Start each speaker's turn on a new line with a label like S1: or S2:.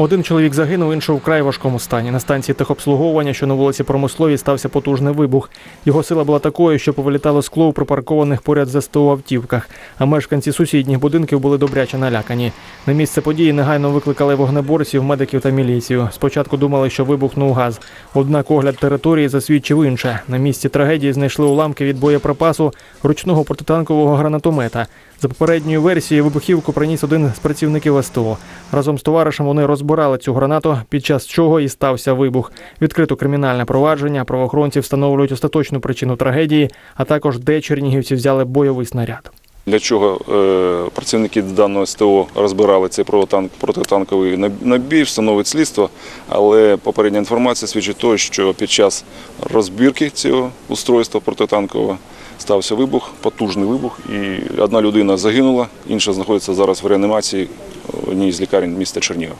S1: Один чоловік загинув, інший вкрай важкому стані. На станції техобслуговування, що на вулиці Промисловій, стався потужний вибух. Його сила була такою, що повилітало скло у припаркованих поряд з СТО автівках. А мешканці сусідніх будинків були добряче налякані. На місце події негайно викликали вогнеборців, медиків та міліцію. Спочатку думали, що вибухнув газ. Однак огляд території засвідчив інше. На місці трагедії знайшли уламки від боєприпасу ручного протитанкового гранатомета. За попередньою версією, вибухівку приніс один з працівників СТО. Разом з товаришем вони розбирали цю гранату, під час чого і стався вибух. Відкрито кримінальне провадження. Правоохоронці встановлюють остаточну причину трагедії, а також де чернігівці взяли бойовий снаряд.
S2: Для чого е, працівники даного СТО розбирали цей протитанк, протитанковий наб- набій, встановить слідство, але попередня інформація свідчить того, що під час розбірки цього устройства протитанкового стався вибух, потужний вибух, і одна людина загинула, інша знаходиться зараз в реанімації одній з лікарень міста Чернігова.